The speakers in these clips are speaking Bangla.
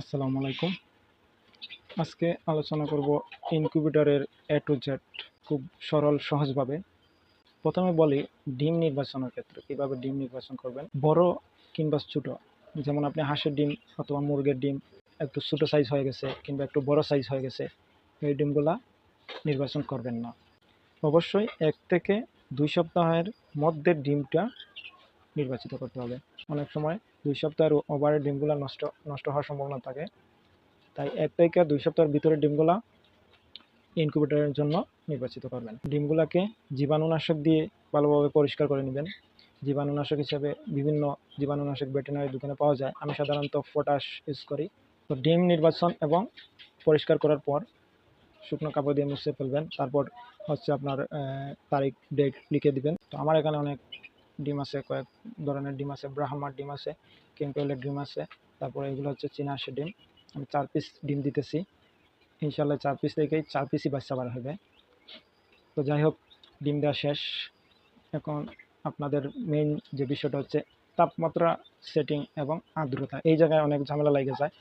আসসালামু আলাইকুম। আজকে আলোচনা করব ইনকিউবেটরের এ টু জেড খুব সরল, সহজভাবে। প্রথমে বলি ডিম নির্বাচনের ক্ষেত্রে কীভাবে ডিম নির্বাচন করবেন। বড় কিংবা ছোট, যেমন আপনি হাঁসের ডিম অথবা মুরগির ডিম একটু ছোটো সাইজ হয়ে গেছে কিংবা একটু বড় সাইজ হয়ে গেছে, এই ডিমগুলা নির্বাচন করবেন না। অবশ্যই এক থেকে দুই সপ্তাহের মধ্যে ডিমটা নির্বাচিত করতে হবে। অনেক সময় দুই সপ্তাহের ওভারের ডিমগুলো নষ্ট নষ্ট হওয়ার সম্ভাবনা থাকে। তাই এক থেকে দুই সপ্তাহের ভিতরে ডিমগুলা ইনকিউবেটরের জন্য নির্বাচিত করবেন। ডিমগুলাকে জীবাণুনাশক দিয়ে ভালোভাবে পরিষ্কার করে নেবেন। জীবাণুনাশক হিসেবে বিভিন্ন জীবাণুনাশক ভেটেরিনারি দোকানে পাওয়া যায়। আমি সাধারণত পটাশ ইউজ করি। তো ডিম নির্বাচন এবং পরিষ্কার করার পর শুকনো কাপড় দিয়ে মুছে ফেলবেন। তারপর হচ্ছে আপনার তারিখ ডেট লিখে দিবেন। তো আমার এখানে অনেক ডিম আছে, কয়েক ধরনের ডিম আছে, ব্রাহ্মার ডিম আছে কিংকয়েলের ডিম আছে, তারপরে এগুলো হচ্ছে চীনা হাঁসের ডিম। আমি চার পিস ডিম দিতেছি। ইনশাল্লাহ চার পিস থেকেই চার পিসই বাচ্চা বার হবে। তো যাই হোক, ডিম দেওয়া শেষ। এখন আপনাদের মেইন যে বিষয়টা হচ্ছে তাপমাত্রা সেটিং এবং আর্দ্রতা। এই জায়গায় অনেক ঝামেলা লেগে যায়।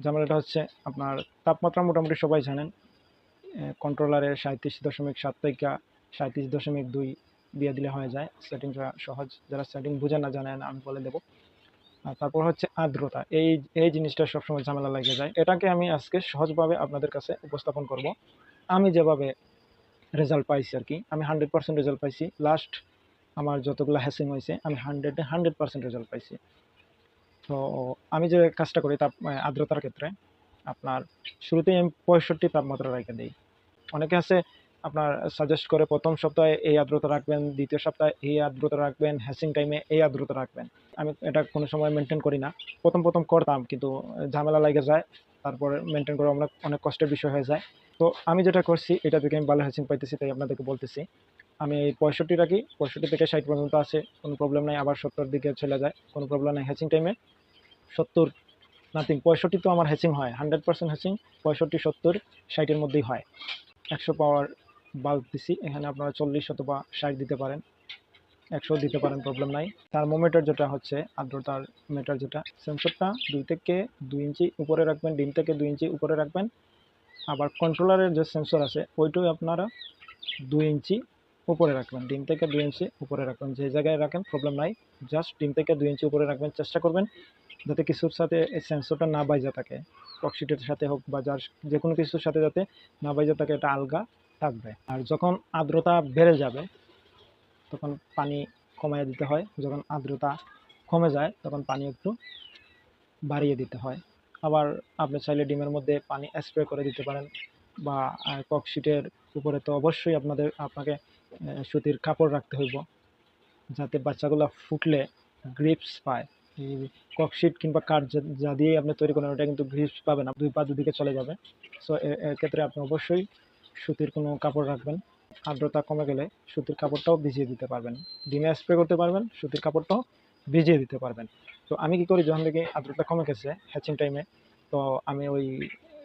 ঝামেলাটা হচ্ছে আপনার তাপমাত্রা মোটামুটি সবাই জানেন। কন্ট্রোলারের সাঁত্রিশ দশমিক সাত থেকে সাঁত্রিশ দশমিক দুই দিয়ে দিলে হয়ে যায়। সেটিংটা সহজ। যারা সেটিং বুঝে না জানেন, আমি বলে দেবো। তারপর হচ্ছে আর্দ্রতা। এই এই জিনিসটা সবসময় ঝামেলা লেগে যায়। এটাকে আমি আজকে সহজভাবে আপনাদের কাছে উপস্থাপন করব। আমি যেভাবে রেজাল্ট পাইছি আর কি, আমি হান্ড্রেড পার্সেন্ট রেজাল্ট পাইছি। লাস্ট আমার যতগুলো হ্যাসিং হয়েছে, আমি হান্ড্রেডে হান্ড্রেড পার্সেন্ট রেজাল্ট পাইছি। তো আমি যে কাজটা করি তাপ আর্দ্রতার ক্ষেত্রে, আপনার শুরুতেই আমি পঁয়ষট্টি তাপমাত্রা রেখে দিই। অনেকে আছে আপনার সাজেস্ট করে প্রথম সপ্তাহে এই আর্দ্রতা রাখবেন, দ্বিতীয় সপ্তাহে এই আর্দ্রতা রাখবেন হ্যাসিং টাইমে এই আর্দ্রতা রাখবেন। আমি এটা কোনো সময় মেনটেন করি না। প্রথম প্রথম করতাম, কিন্তু ঝামেলা লাগে যায়। তারপরে মেনটেন করা অনেক অনেক কষ্টের বিষয় হয়ে যায়। তো আমি যেটা করছি, এটা থেকে আমি ভালো হ্যাসিং পাইতেছি, তাই আপনাদেরকে বলতেছি। আমি এই পঁয়ষট্টি রাখি, পঁয়ষট্টি থেকে ষাট পর্যন্ত আছে, কোনো প্রবলেম নাই। আবার সত্তর দিকে চলে যায়, কোনো প্রবলেম নাই হ্যাচিং টাইমে সত্তর নাথিং পঁয়ষট্টি তো আমার হ্যাচিং হয়। হান্ড্রেড পার্সেন্ট হ্যাচিং পঁয়ষট্টি, সত্তর, ষাটের মধ্যেই হয়। একশো পাওয়ার বাল্ব দিছি, এখানে আপনারা চল্লিশ অথবা ষাট দিতে পারেন। একশো দিতে পারেন প্রবলেম নাই। থার্মোমিটার যেটা হচ্ছে আর্দ্রতার মিটার যেটা সেন্সরটা দুই থেকে দুই ইঞ্চি উপরে রাখবেন, ডিম থেকে দুই ইঞ্চি উপরে রাখবেন। আবার কন্ট্রোলারের যে সেন্সর আছে, ওইটাও আপনারা দুই ইঞ্চি উপরে রাখবেন, ডিম থেকে দুই ইঞ্চি উপরে রাখবেন। যে জায়গায় রাখেন প্রবলেম নাই। জাস্ট ডিম থেকে দুই ইঞ্চি উপরে রাখবেন, চেষ্টা করবেন যাতে কিছুর সাথে এই সেন্সরটা না বাইজা থাকে। অক্সিডের সাথে হোক বা যার যে কোনো কিছুর সাথে যাতে না বাইজা থাকে, এটা আলগা থাকবে। আর যখন আর্দ্রতা বেড়ে যাবে, তখন পানি কমাইয়ে দিতে হয়। যখন আর্দ্রতা কমে যায়, তখন পানি একটু বাড়িয়ে দিতে হয়। আবার আপনি চাইলে ডিমের মধ্যে পানি স্প্রে করে দিতে পারেন বা ককশিটের উপরে তো অবশ্যই আপনাদের, আপনাকে সুতির কাপড় রাখতে হইব। যাতে বাচ্চাগুলো ফুটলে গ্রিপস পায়। এই ককশিট কিংবা কাঠ যা- যা দিয়ে আপনি তৈরি করেন, ওটা কিন্তু গ্রিপস পাবে না। দুই পা দুদিকে চলে যাবে। সো এক্ষেত্রে আপনি অবশ্যই সুতির কোনো কাপড় রাখবেন। আর্দ্রতা কমে গেলে সুতির কাপড়টাও ভিজিয়ে দিতে পারবেন। ডিমে স্প্রে করতে পারবেন, সুতির কাপড়টাও ভিজিয়ে দিতে পারবেন। তো আমি কি করি, যখন থেকে আর্দ্রতা কমে গেছে হ্যাচিং টাইমে তো আমি ওই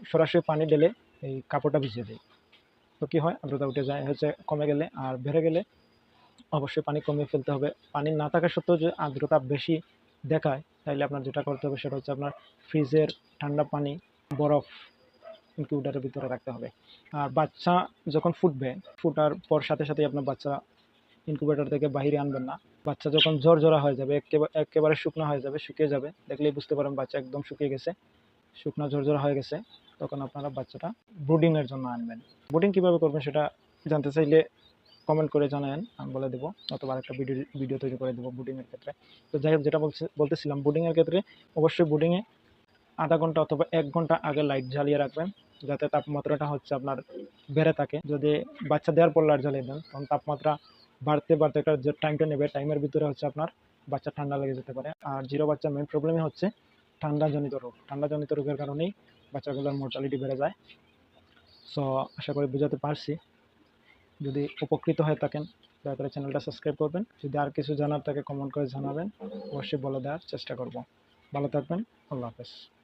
সরাসরি পানি ঢেলে এই কাপড়টা ভিজিয়ে দিই। তো কী হয়, আর্দ্রতা উঠে যায়, হচ্ছে কমে গেলে আর বেড়ে গেলে অবশ্যই পানি কমিয়ে ফেলতে হবে। পানি না থাকা সত্ত্বেও যে আর্দ্রতা বেশি দেখায় তাহলে আপনার যেটা করতে হবে সেটা হচ্ছে আপনার ফ্রিজের ঠান্ডা পানি, বরফ ইনকিউবেটারের ভিতরে রাখতে হবে। আর বাচ্চা যখন ফুটবে, ফুটার পর সাথে সাথে আপনার বাচ্চা ইনকিউবেটর থেকে বাইরে আনবেন না। বাচ্চা যখন জরা হয়ে যাবে একেবারে শুকনো হয়ে যাবে, শুকিয়ে যাবে, দেখলেই বুঝতে পারেন বাচ্চা একদম শুকিয়ে গেছে, শুকনো ঝরঝরা হয়ে গেছে, তখন আপনারা বাচ্চাটা ব্রুডিংয়ের জন্য আনবেন। ব্রুডিং কীভাবে করবেন সেটা জানতে চাইলে কমেন্ট করে জানান আমি বলে দেবো, অথবা একটা ভিডিও ভিডিও তৈরি করে দেবো বুডিংয়ের ক্ষেত্রে। তো যাই হোক, যেটা বলছে, বলতেছিলাম বুডিংয়ের ক্ষেত্রে অবশ্যই বুডিংয়ে আধা ঘণ্টা অথবা এক ঘণ্টা আগে লাইট জ্বালিয়ে রাখবেন। যাতে তাপমাত্রাটা হচ্ছে আপনার বেড়ে থাকে। যদি বাচ্চা দেওয়ার পর লাইট জ্বালিয়ে দেন, তখন তাপমাত্রা বাড়তে বাড়তে একটা যে টাইমটা নেবে টাইমের ভিতরে হচ্ছে আপনার বাচ্চা ঠান্ডা লেগে যেতে পারে। আর জিরো বাচ্চার মেন প্রবলেমই হচ্ছে ঠান্ডাজনিত রোগ। ঠান্ডাজনিত রোগের কারণেই বাচ্চাগুলোর মোর্টালিটি বেড়ে যায়। সো আশা করি বোঝাতে পারছি। যদি উপকৃত হয়ে থাকেন, দয়া করে চ্যানেলটা সাবস্ক্রাইব করবেন। যদি আর কিছু জানার থাকে কমেন্ট করে জানাবেন। অবশ্যই বলে দেওয়ার চেষ্টা করব। ভালো থাকবেন। আল্লাহ হাফেজ।